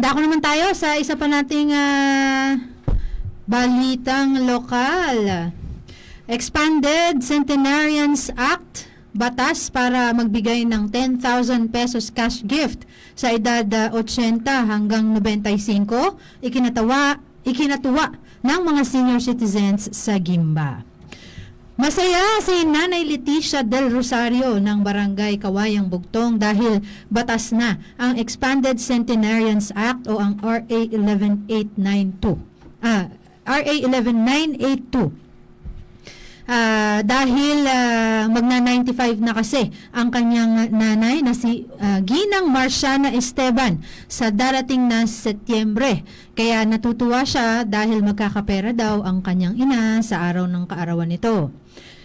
Dako naman tayo sa isa pa nating ah, balitang lokal. Expanded Centenarians Act batas para magbigay ng 10,000 pesos cash gift sa edad ah, 80 hanggang 95 ikinatawa ikinatuwa ng mga senior citizens sa Gimba. Masaya si Nanay Leticia Del Rosario ng Barangay Kawayang Bugtong dahil batas na ang Expanded Centenarians Act o ang RA 11892. Ah, RA 11982. Ah, dahil ah, magna 95 na kasi ang kanyang nanay na si ah, Ginang Marciana Esteban sa darating na Setyembre. Kaya natutuwa siya dahil magkakapera daw ang kanyang ina sa araw ng kaarawan nito.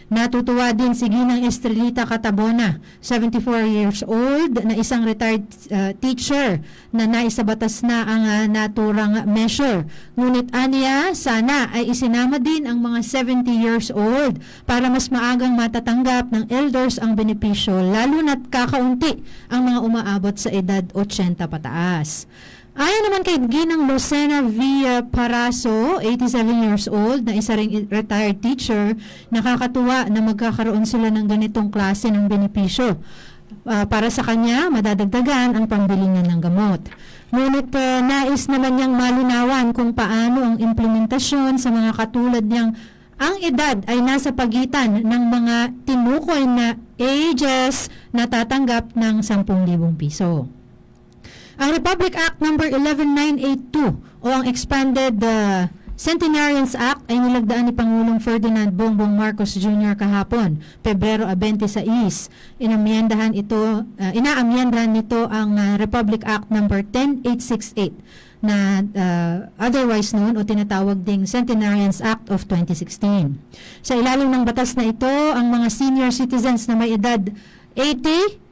Natutuwa din si Ginang Estrelita Catabona, 74 years old, na isang retired uh, teacher na naisabatas na ang uh, naturang measure. Ngunit aniya, sana ay isinama din ang mga 70 years old para mas maagang matatanggap ng elders ang benepisyo, lalo na't kakaunti ang mga umaabot sa edad 80 pataas. Ayon naman kay Ginang Lucena Villa Paraso, 87 years old, na isa ring retired teacher, nakakatuwa na magkakaroon sila ng ganitong klase ng benepisyo. Ah, para sa kanya, madadagdagan ang pambili niya ng gamot. Ngunit ah, nais naman niyang malinawan kung paano ang implementasyon sa mga katulad niyang ang edad ay nasa pagitan ng mga tinukoy na ages na tatanggap ng 10,000 piso. Ang Republic Act number 11982 o ang expanded uh, Centenarians Act ay nilagdaan ni Pangulong Ferdinand Bongbong Marcos Jr. kahapon, Pebrero 26. Inamyendahan ito, uh, inaamyendahan nito ang uh, Republic Act number 10868 na uh, otherwise known o tinatawag ding Centenarians Act of 2016. Sa ilalim ng batas na ito, ang mga senior citizens na may edad 80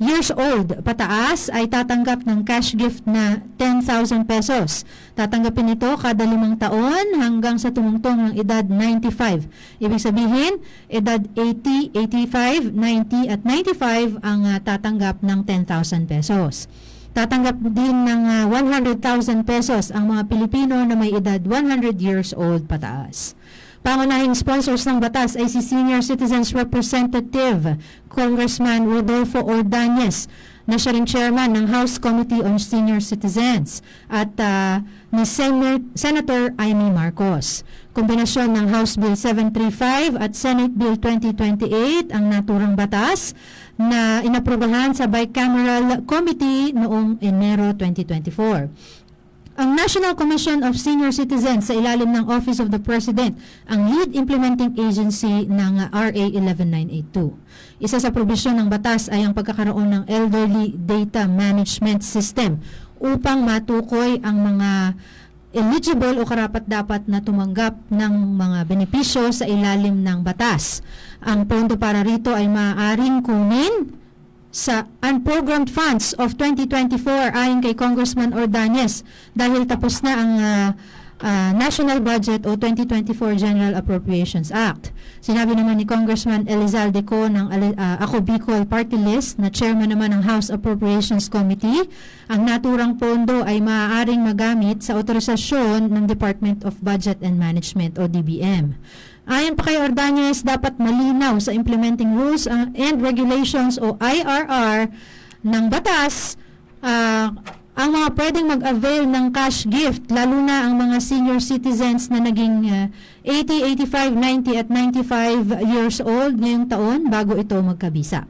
years old pataas ay tatanggap ng cash gift na 10,000 pesos. Tatanggapin ito kada limang taon hanggang sa tumungtong ng edad 95. Ibig sabihin, edad 80, 85, 90 at 95 ang ah, tatanggap ng 10,000 pesos. Tatanggap din ng ah, 100,000 pesos ang mga Pilipino na may edad 100 years old pataas. Pangunahing sponsors ng batas ay si Senior Citizens Representative Congressman Rodolfo Ordonez na siya rin chairman ng House Committee on Senior Citizens at ah, ni Sen- Senator Amy Marcos. Kombinasyon ng House Bill 735 at Senate Bill 2028 ang naturang batas na inaprubahan sa Bicameral Committee noong Enero 2024. Ang National Commission of Senior Citizens sa ilalim ng Office of the President ang lead implementing agency ng uh, RA 11982. Isa sa probisyon ng batas ay ang pagkakaroon ng Elderly Data Management System upang matukoy ang mga eligible o karapat-dapat na tumanggap ng mga benepisyo sa ilalim ng batas. Ang pondo para rito ay maaaring kunin sa unprogrammed funds of 2024 ayon kay Congressman Ordonez dahil tapos na ang ah, ah, National Budget o 2024 General Appropriations Act. Sinabi naman ni Congressman Elizalde Co ng ah, Ako Bicol Party List na chairman naman ng House Appropriations Committee, ang naturang pondo ay maaaring magamit sa otorisasyon ng Department of Budget and Management o DBM. Ayon pa kay Ordonez, dapat malinaw sa implementing rules uh, and regulations o IRR ng batas ah, ang mga pwedeng mag-avail ng cash gift, lalo na ang mga senior citizens na naging ah, 80, 85, 90 at 95 years old ngayong taon bago ito magkabisa.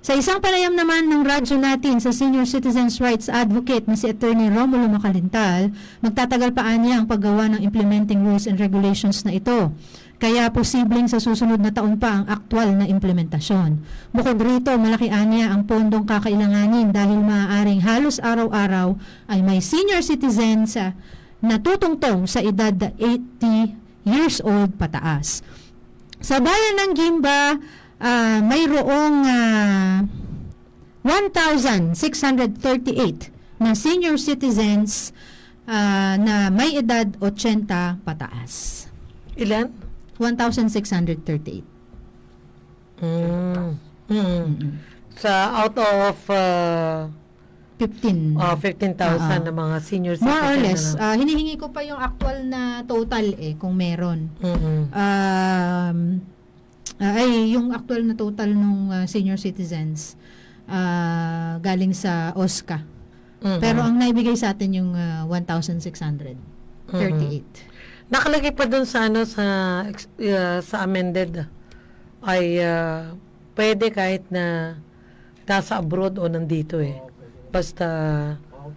Sa isang panayam naman ng radyo natin sa Senior Citizens Rights Advocate na si Attorney Romulo Macalintal, magtatagal pa niya ang paggawa ng implementing rules and regulations na ito. Kaya posibleng sa susunod na taon pa ang aktwal na implementasyon. Bukod rito, malaki anya ang pondong kakailanganin dahil maaaring halos araw-araw ay may senior citizens sa natutungtong sa edad na 80 years old pataas. Sa bayan ng Gimba, ah, mayroong ah, 1,638 na senior citizens ah, na may edad 80 pataas. Ilan? 1,638. Mm. Mm. Sa out of uh, 15. Oh, 15,000 Oo. na mga senior citizen. More or less. Ano. Ah, hinihingi ko pa yung actual na total eh, kung meron. Mm-mm. Um, ah, ay, yung actual na total ng senior citizens ah, galing sa OSCA. Mm-mm. Pero ang naibigay sa atin yung ah, 1,638. Nakalagay pa dun sa ano sa uh, sa amended ay uh, pwede kahit na nasa abroad o nandito eh. Basta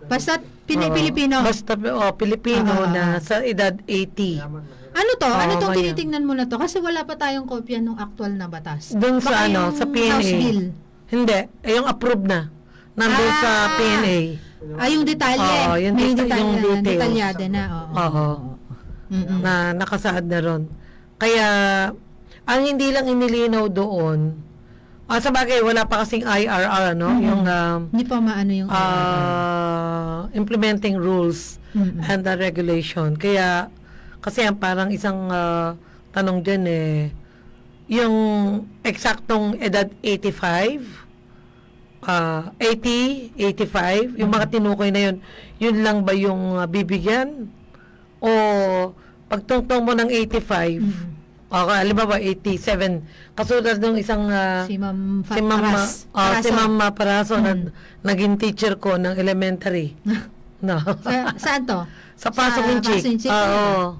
Basta Pini- oo, Pilipino. Basta oh, Pilipino ah, na sa edad 80. Ano to? ano tong tinitingnan mo na to? Kasi wala pa tayong kopya ng actual na batas. Dun sa Baka ano, sa PNA. House bill. Hindi, eh, yung approved na. Nandun Ah! sa PNA. Ah, yung detalye. Oo, yung May deta- detalye yung details. detalyado na. Oo. Oo. Mm-mm. Na nakasaad na ron. Kaya ang hindi lang inilinaw doon, ah, sa bagay, wala pa kasing IRR, ano? Mhm. Yung um, Hindi pa maano yung ah, implementing rules Mm-mm. and the regulation. Kaya, kasi ang parang isang ah, tanong dyan eh, yung eksaktong edad 85, ah 80, 85, yung mga tinukoy na yun, yun lang ba yung ah, bibigyan? O pagtungtong mo ng 85, Mm. okay, halimbawa 87, kasulad ng isang ah, si Ma'am si Ma'am Paras. ah, si. Ma'am Paraso na Mm. naging teacher ko ng elementary. no. Sa, saan to? sa Pasok. Pasok Winchik, Oo.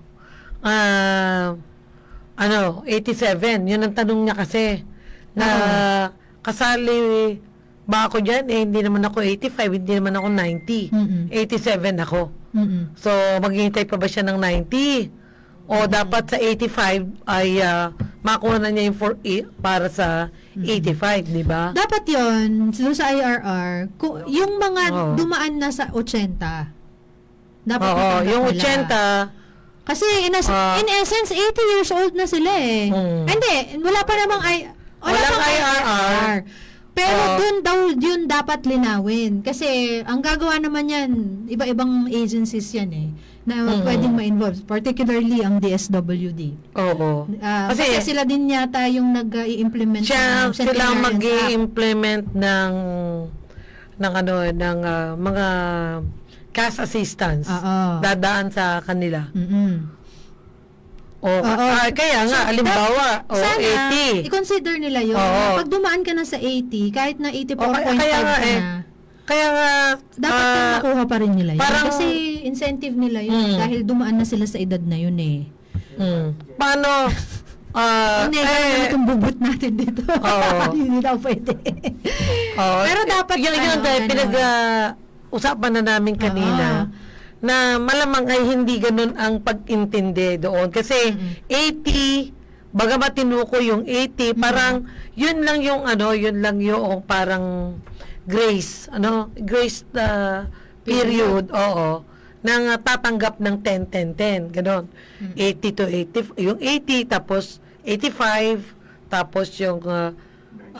Ah, ano, 87. Yun ang tanong niya kasi. Na kasali ba ako dyan? Eh, hindi naman ako 85, hindi naman ako 90. Mm-mm. 87 ako. Mm-mm. So, maghihintay pa ba siya ng 90? O dapat sa 85 ay ah, makuha na niya yung for, i- para sa 85, di ba? Dapat yon doon sa IRR, ku- yung mga Oo. dumaan na sa 80, dapat Oo, matanggap yung nila. 80, Kasi in, es- Ah. in essence, 80 years old na sila eh. Hmm. Hindi, wala pa namang I- wala Walang pang IRR. Pero Oo. dun daw yun dapat linawin. Kasi ang gagawa naman yan, iba-ibang agencies yan eh, na Mhm. pwedeng ma-involve. Particularly ang DSWD. oo. Ah, Kasi- kasi, sila din yata yung nag-i-implement siya ng sila mag implement ng ng ano ng ah, mga cash assistance Oo. dadaan sa kanila Mm-mm. o Oo. ah, kaya nga So, halimbawa o Sana, 80 i-consider nila yun. Oo. Pag dumaan ka na sa 80, kahit na 84.5 O, kaya- kaya nga ka eh, na, kaya nga dapat ah, yung makuha pa rin nila yun. parang- Kasi incentive nila yun Mm. dahil dumaan na sila sa edad na yun eh. mm, paano ah, Hindi, eh, itong bubut natin dito. Oo. Hindi daw pwede. oh, Pero dapat, yun, yun, ano, dahil ganun. pinag ah, na namin kanina na malamang ay hindi ganun ang pag-intindi doon. Kasi Mm-mm. 80, bagamat tinuko yung 80, parang yun lang yung ano, yun lang yung parang grace, ano, grace uh, period, oo, nang uh, tatanggap ng 10, 10, 10, ganon. 80 to 80, yung 80, tapos 85, tapos yung uh,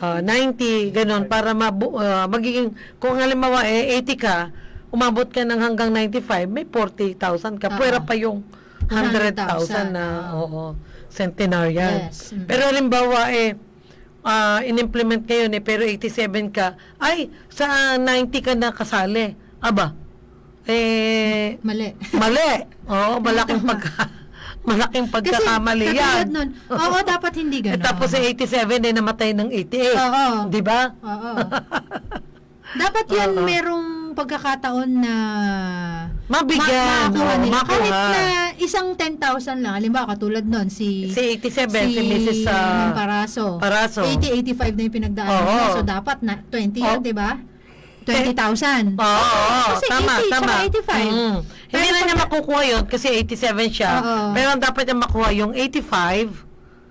uh, 90, ganon, para mabu- uh, magiging, kung halimbawa eh, 80 ka, umabot ka ng hanggang 95, may 40,000 ka. Oo. Pwera pa yung 100,000 na, oo, centenarian. Yes. Mm. Pero halimbawa eh, ah, in-implement ngayon eh, pero 87 ka, ay, sa 90 ka na kasali. Aba, eh, Mali. mali. Oo, malaking pagka, malaking pagkakamali Kasi yan. katulad nun, oo, dapat hindi Eh, gano'n. tapos sa 87 eh, namatay ng 88. Oo. Di ba? Oo. Dapat yan Oo. merong pagkakataon na Mabigyan. ma- makuha nila. makuha. Kahit na isang 10,000 lang. Halimbawa, katulad nun, si... Si 87, si, Mrs. Ma'am ah, Paraso. Paraso. 80, 85 na yung pinagdaanan Oo. niya. So, dapat na 20 yan, Oo. di ba? 20,000. Oo, oo, Kasi tama, 80 tama. tsaka 85. Mm. Hindi na niya makukuha yun kasi 87 siya. Oo. Pero ang dapat niya makuha yung 85.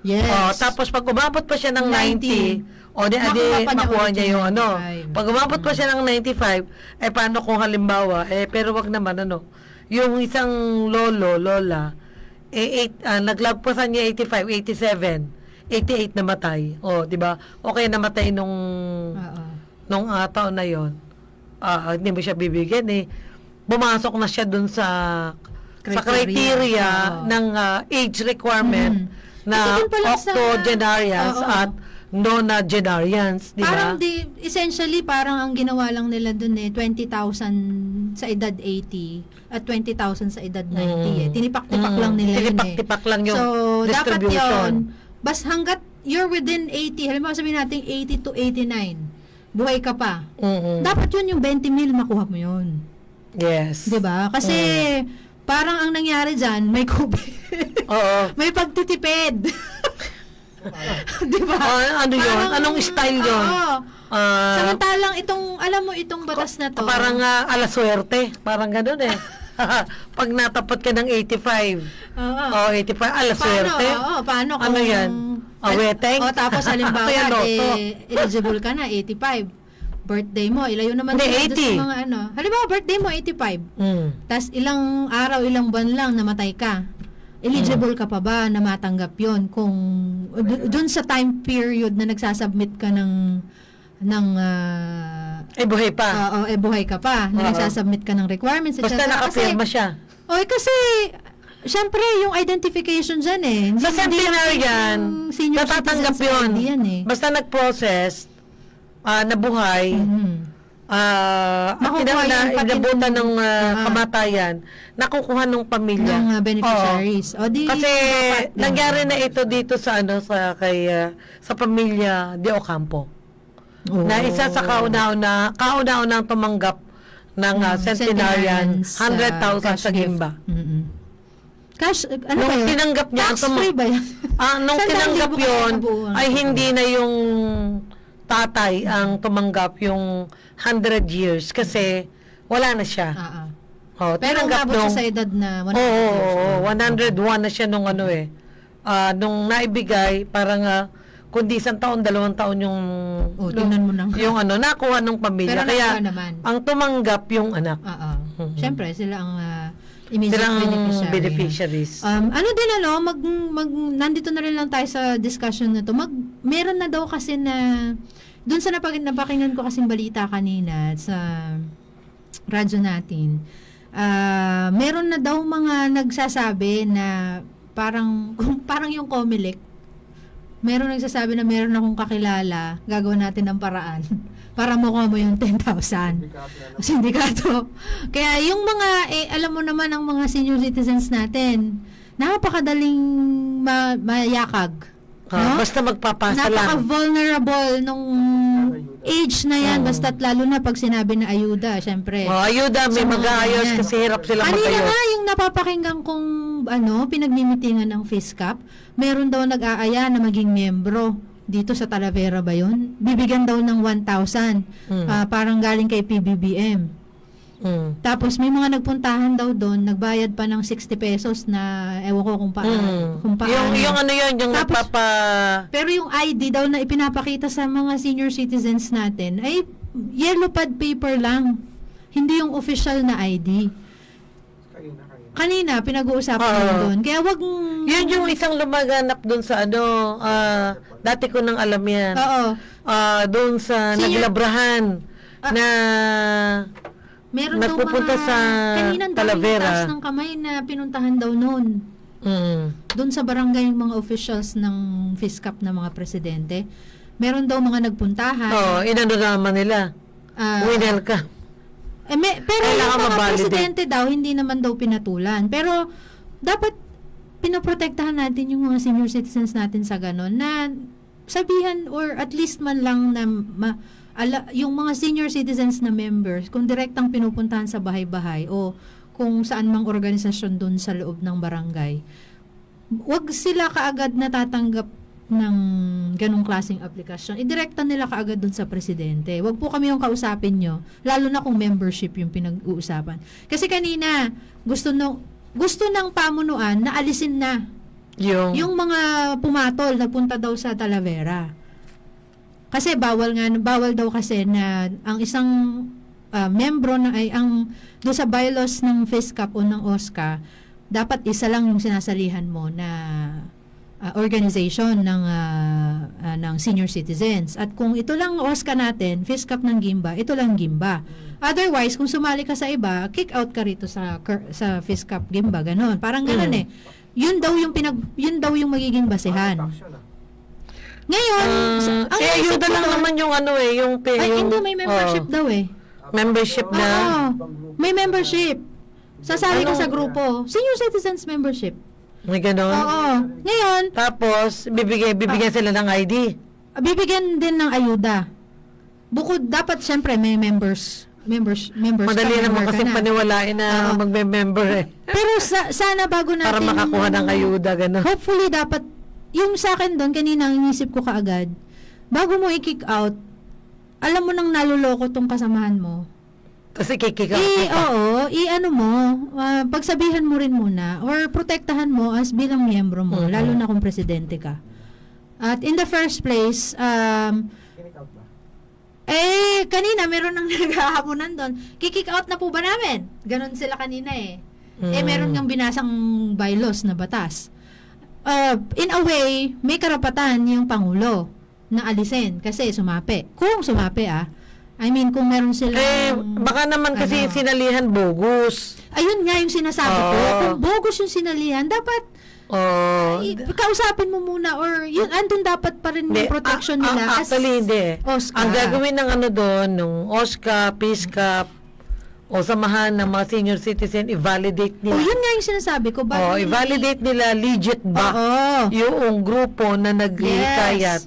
Yes. Oh, tapos pag umabot pa siya ng 90, o di, adi, Makuha pa niya makuha niya yung yung ano. 95. Pag umabot pa siya ng 95, eh paano kung halimbawa, eh pero wag naman ano, yung isang lolo, lola, eh eight, ah, naglagpasan niya 85, 87, 88 namatay. O, di ba? Okay namatay nung Oo. nung ah, taon na yon. Ah, hindi mo siya bibigyan eh. Bumasok na siya dun sa sa Criteria. criteria Oo. ng ah, age requirement Mhm. na octogenarians at nonagenarians, di Parang ba? di, essentially, parang ang ginawa lang nila dun eh, 20,000 sa edad 80 at 20,000 sa edad 90 eh. Mm. Tinipak-tipak Mm. lang nila yun eh. Tinipak-tipak lang yung so, dapat distribution. yun, bas hanggat you're within 80, halimbawa sabihin natin 80 to 89, buhay ka pa. Mm-mm. Dapat yun yung 20 mil makuha mo yun. Yes. 'Di ba? Kasi parang ang nangyari diyan, may COVID. Oo. may pagtitipid. 'Di ba? Ah, ano yun? Parang- Anong style yun? Oo. Ah, Samantalang itong, alam mo itong batas na to. parang uh, alaswerte. Parang ganun eh. Pag natapot ka ng 85. Oo. Oh, 85. Paano? Alaswerte. Oo, paano kung... Ano yan? Aweteng? O, tapos halimbawa, Kaya loto. eh, eligible ka na, 85. Birthday mo, ilayo naman Hindi, sila doon 80. sa mga ano. Halimbawa, birthday mo, 85. Mm. Tapos ilang araw, ilang buwan lang namatay ka. Eligible ka pa ba na matanggap yon kung d- dun sa time period na nagsasubmit ka ng ng ah, Eh, buhay pa. oo, eh buhay ka pa na Oo. nagsasubmit ka ng requirements. Basta nakapirma siya. oy kasi syempre yung identification dyan eh Sa Hindi- hindi centenarian, yung senior natatanggap yun. Yan eh Basta nag-process, ah, nabuhay, Mhm. Ah, at Makukuha na, inabutan ng- ah, Ah. kamatayan, nakukuha ng pamilya. ng ah, beneficiaries o di Kasi dapat nangyari na ito dito sa ano sa kay ah, sa pamilya De Ocampo. Oo. Na isa sa kauna-una, kauna-unang tumanggap ng Mm, centenarian, centenarians, ah, 100,000 sa cash gift. Gimba. Mm-mm. Cash, uh, ano Nung yun? tinanggap niya, Tax free ba yan? Ah, nung tinanggap kabuuan? ay hindi na yung tatay ang tumanggap yung 100 years kasi wala na siya. Ah, ah. Oh, Pero tinanggap umabot siya nung- sa edad na 100 Oo, years. oo, 101 na siya nung ano eh. Ah, nung naibigay, parang ah, kundi isang taon, dalawang taon yung Oh, tingnan mo na. yung ano, nakuha ng pamilya. Pero Kaya nakuha naman. ang tumanggap yung anak. Ah, ah. Mhm. Siyempre, sila ang ah, immediate beneficiaries. Um, ano din ano, mag, mag, nandito na rin lang tayo sa discussion na to. Mag, meron na daw kasi na, dun sa napag, napakinggan ko kasing balita kanina sa radyo natin, ah meron na daw mga nagsasabi na parang, parang yung Comelec, meron nagsasabi na meron akong kakilala, gagawin natin ng paraan para makuha mo yung 10,000. Sindikato. Kaya yung mga, eh, alam mo naman ang mga senior citizens natin, napakadaling ma- mayakag. Ah, no? Basta magpapasa lang. Napaka-vulnerable nung age na yan, Oo. basta't lalo na pag sinabi na ayuda, syempre. Oh, ayuda, may mga mag-aayos kasi hirap sila Kanina mag-ayos. nga yung napapakinggan kong ano, pinagmimitingan ng FISCAP, meron daw nag-aaya na maging membro dito sa Talavera ba yun? Bibigyan daw ng 1,000. Mm. Ah, parang galing kay PBBM. Mm. Tapos may mga nagpuntahan daw doon, nagbayad pa ng 60 pesos na ewan ko kung paano. Mm. Kung paano. Yung, yung ano yun, yung Tapos- nagpapa... Pero yung ID daw na ipinapakita sa mga senior citizens natin ay yellow pad paper lang. Hindi yung official na ID. Kanina, pinag-uusapan Oo. doon. Kaya wag... Yun yung isang lumaganap dun sa ano, ah, dati ko nang alam yan. Oo. Ah, doon sa Senior- naglabrahan Ah. na Meron daw Nagpupunta mga... sa kanina Talavera. taas ng kamay na pinuntahan daw noon. mm, Doon sa barangay yung mga officials ng FISCAP na mga presidente. Meron daw mga nagpuntahan. oh, inano naman nila. Ah, Winel ka. Eh, may, pero Kailangan yung mga presidente daw, hindi naman daw pinatulan. Pero, dapat pinoprotektahan natin yung mga senior citizens natin sa ganon na sabihan or at least man lang na ma, ala, yung mga senior citizens na members, kung direktang pinupuntahan sa bahay-bahay o kung saan mang organisasyon dun sa loob ng barangay, wag sila kaagad natatanggap ng ganong klaseng aplikasyon. Idirekta nila kaagad dun sa presidente. Wag po kami yung kausapin nyo, lalo na kung membership yung pinag-uusapan. Kasi kanina, gusto no gusto ng pamunuan na alisin na Yung, yung mga pumatol nagpunta daw sa Talavera. Kasi bawal nga bawal daw kasi na ang isang ah, membro na ay ang do sa bylaws ng FISCAP o ng OSCA dapat isa lang yung sinasalihan mo na ah, organization ng ah, ah, ng senior citizens. At kung ito lang OSCA natin, FISCAP ng Gimba, ito lang Gimba. Otherwise, kung sumali ka sa iba, kick out ka rito sa sa FISCAP Gimba, ganon. Parang ganon Mm. eh. Yun daw yung pinag yun daw yung magiging basehan. Ngayon, sa- Ah, eh, ayuda ko lang naman yung ano eh, yung... pe- Ay, yung hindi, may membership oh, daw eh. membership na... Oo, may membership. Sasali ka Anong- sa grupo. Senior Citizens Membership. May ganon. Oo. Ngayon, Tapos, bibigay, bibigyan Ah. sila ng ID. bibigyan din ng ayuda. Bukod, dapat syempre may members. Members, members Madali ka, naman member kasi ka na. paniwalain na Oo. magme-member eh. Pero sa, sana bago natin... Para makakuha ng ayuda, gano'n. Hopefully, dapat, yung sa akin doon, kanina ang inisip ko kaagad, bago mo i-kick out, alam mo nang naluloko tong kasamahan mo. Kasi kikikaw Eh, oo, i-ano mo, ah, pagsabihan mo rin muna, or protektahan mo as bilang miyembro mo, Mhm. lalo na kung presidente ka. At in the first place, um, eh, kanina meron nang naghahaponan doon. Kikick out na po ba namin? Ganon sila kanina eh. Eh, Mm. meron ngang binasang bylaws na batas. Uh, in a way, may karapatan yung Pangulo na alisin kasi sumapi. Kung sumapi ah. I mean, kung meron silang... Eh, baka naman kasi ano. sinalihan bogus. Ayun nga yung sinasabi ko. Oo. Kung bogus yung sinalihan, dapat Oh, i- kausapin mo muna or yun, andun dapat pa rin yung protection ah, nila. ah, as actually, hindi. OSCA. Ang gagawin ng ano doon, nung OSCA, PISCAP, o samahan ng mga senior citizen, i-validate Oh, nila. yun nga yung sinasabi ko. Oh, Bago i-validate nila legit ba Oo. yung grupo na nagkayat,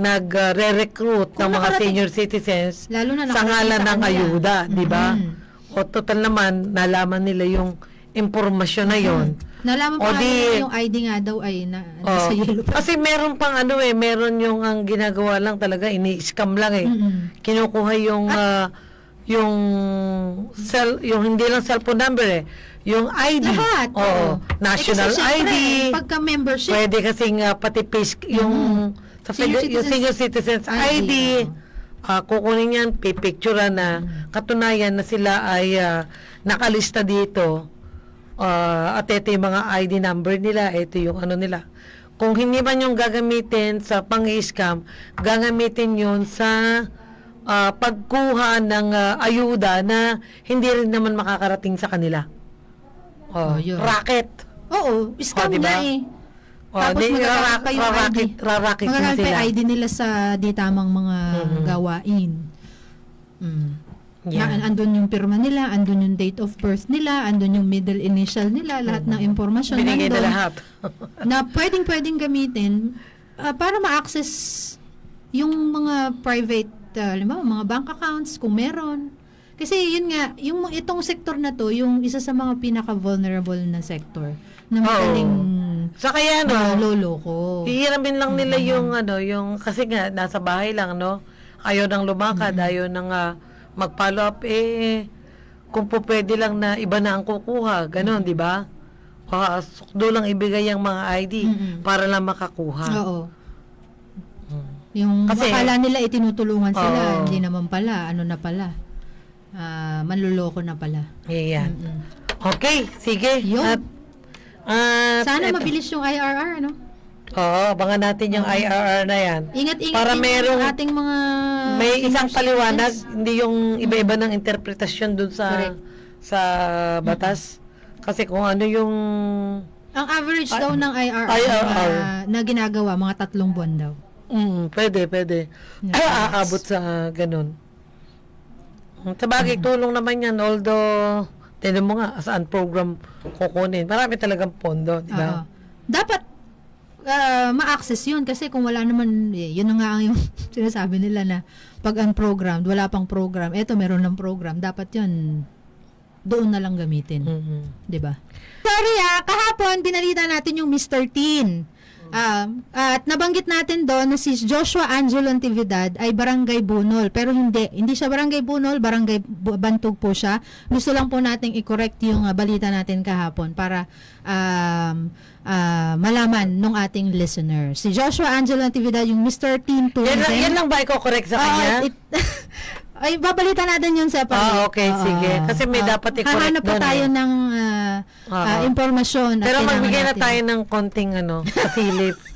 nagre-recruit ng mga senior citizens Lalo na sa ngalan ng ayuda, di ba? Mhm. O total naman, nalaman nila yung impormasyon na yon. Nalaman O pa di- yung ID nga daw ay na, nasa Oh, yellow pa. kasi meron pang ano eh, meron yung ang ginagawa lang talaga, ini-scam lang eh. Mm-mm. Kinukuha yung ah, yung cell, yung hindi lang cellphone number eh, yung ID. Lahat. Oo. oo. National eh, kasi syempre, ID. Pagka membership, Pwede kasing ah, pati PISC, yung sa Senior fede- yung citizens senior citizens ID, ID, ah, kukunin yan, pipicturean na katunayan na sila ay ah, nakalista dito. Ah, at ito yung mga ID number nila, ito yung ano nila. Kung hindi man yung gagamitin sa pang-scam, gagamitin yun sa ah, pagkuha ng ah, ayuda na hindi rin naman makakarating sa kanila. Oh, Oh, yun. racket. oo, scam Oh, diba? na eh. Oh, Tapos di- magagamit rarak- pa yung ID. rarakit, rarakit na Magagamit pa sila. yung ID nila sa di tamang mga Mhm. gawain. Mm. Yan. Na, andun yung pirma nila, andun yung date of birth nila, andun yung middle initial nila, lahat ng impormasyon Binigay na nandun. lahat. na pwedeng pwedeng gamitin ah, para ma-access yung mga private uh, mga bank accounts kung meron. Kasi yun nga, yung itong sektor na to, yung isa sa mga pinaka-vulnerable na sector na madaling Sa kaya no, maloloko. hihiramin lang nila yung ano, yung kasi nga nasa bahay lang no. Ayaw nang lumakad, ayaw nang ah, mag-follow up eh kung po pwede lang na iba na ang kukuha, ganun, di ba? Ah, sukdo lang ibigay ang mga ID Mm-mm. para lang makakuha. Oo. Yung Kasi- akala nila itinutulungan sila, Oo. hindi naman pala, ano na pala. Ah, manluloko na pala. Yan. Mm-mm. Okay, sige. Yun. At, at Sana mabilis yung IRR, ano? Oo, abangan natin yung IRR na yan. Ingat-ingat Para din merong- ating mga May isang paliwanag, hindi yung iba-iba ng interpretasyon dun sa Correct. sa batas. Kasi kung ano yung Ang average daw ng IRR, IRR. Na, na ginagawa, mga tatlong buwan daw. mm, pwede, pwede. Yeah. Aabot sa ganun. Sa bagay, tulong naman yan. Although, tinan mo nga, saan program kukunin. Marami talagang pondo, di ba? Oo. Dapat ah, ma-access yun kasi kung wala naman, eh, yun na nga ang yung sinasabi nila na pag unprogrammed, wala pang program, eto meron ng program, dapat yun doon na lang gamitin. Mhm. 'di ba? Sorry ah, kahapon binalita natin yung Mr. Teen. Ah, at nabanggit natin doon na si Joshua Angelo Antividad ay barangay Bunol. Pero hindi, hindi siya barangay Bunol, barangay Bantog po siya. Gusto lang po nating i-correct yung ah, balita natin kahapon para um, ah, malaman nung ating listener. Si Joshua Angelo Antividad, yung Mr. Yan, Tourism. lang, yan lang ba i-correct sa kanya? it- ay, babalita natin yun sa Ah, okay, sige. Kasi may dapat i-correct Hahanap pa tayo eh. ng ah, Oo. ah, impormasyon. at Pero kailangan magbigay na natin. tayo ng konting ano, pasilip.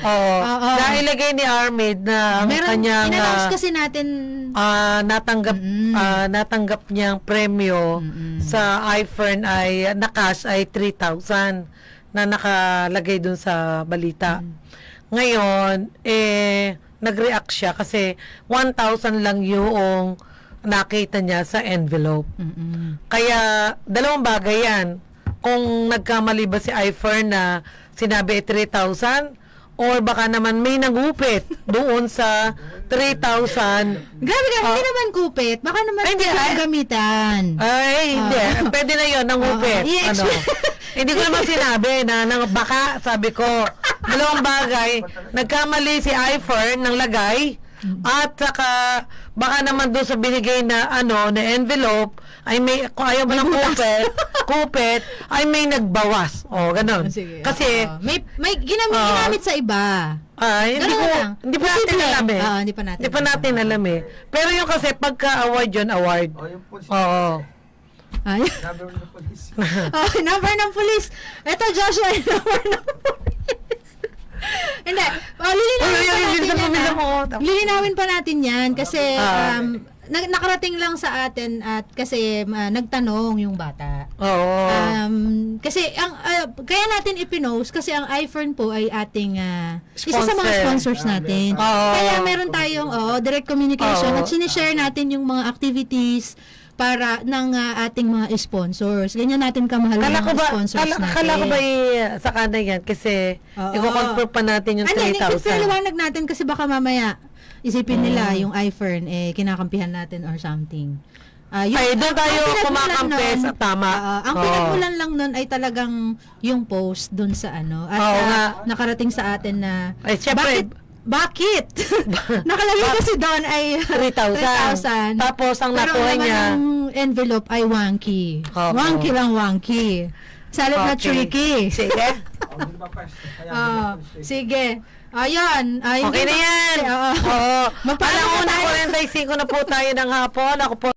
Oo. Oo. Dahil ilagay ni Armid na ang Meron, kanyang ah, kasi natin ah, natanggap Mm-mm. ah, natanggap niyang premyo Mm-mm. sa iFern ay na cash ay 3,000 na nakalagay dun sa balita. Ngayon, eh, nag-react siya kasi 1,000 lang yung nakita niya sa envelope. Mm-mm. Kaya, dalawang bagay yan. Kung nagkamali ba si iFern na sinabi 3,000 or baka naman may nagupit doon sa 3,000. Grabe ka, hindi naman kupit. Baka naman Ay, hindi, hindi ay- gamitan. Ay, hindi. Ah. Pwede na yon nangupit. Ah, i-ex- ano? hindi ko naman sinabi na nang baka, sabi ko. Dalawang bagay. Nagkamali si iFern ng lagay. At saka, baka naman doon sa binigay na ano, na envelope, ay may, kung ayaw mo ng kupit, kupit, ay may nagbawas. O, ganun. Sige. Kasi, Oo. may may ginamit, Oo. ginamit sa iba. ay, hindi ko, lang. hindi pa natin alam eh. Oo, hindi pa natin Hindi pa natin alam eh. Pero yung kasi, pagka-award yun, award. Oh, yung police. Oo. Ay. Number ng police. oh, number ng pulis. Ito, Joshua, number ng pulis. Hindi. Oh, lilinawin uy, pa natin yan. ah. Lilinawin pa natin yan kasi Ah. um, na- nakarating lang sa atin at kasi ah, nagtanong yung bata. Oo. Um, kasi ang ah, kaya natin ipinost kasi ang iPhone po ay ating ah, isa sa mga Sponsor. sponsors natin. Oo. Kaya meron tayong oh, direct communication Oo. at sinishare natin yung mga activities para ng ah, ating mga sponsors. Ganyan natin kamahal Kala ang ko ba, sponsors kala, natin. kala ko ba i- sa kanan yan kasi i-confirm pa natin yung Ano, 3,000. liwanag natin kasi baka mamaya isipin Mm. nila yung iPhone eh kinakampihan natin or something. Ah, yung- Ay, doon tayo kumakampi sa tama. Oo, ang pinagmulan lang nun ay talagang yung post dun sa ano. At ah, nga. nakarating sa atin na Ay, syempre, bakit bakit? Nakalagay kasi doon ay 3,000. 3,000. Tapos ang Pero nakuha niya, ang envelope ay wonky. Oo. Wonky lang wonky. Salad na Okay. tricky. sige. Oh, sige. Ayun. Ay, Okay na yan. Oo. Oo. Magpaalam na Alam una tayo. 45 na po tayo ng hapon. Ako po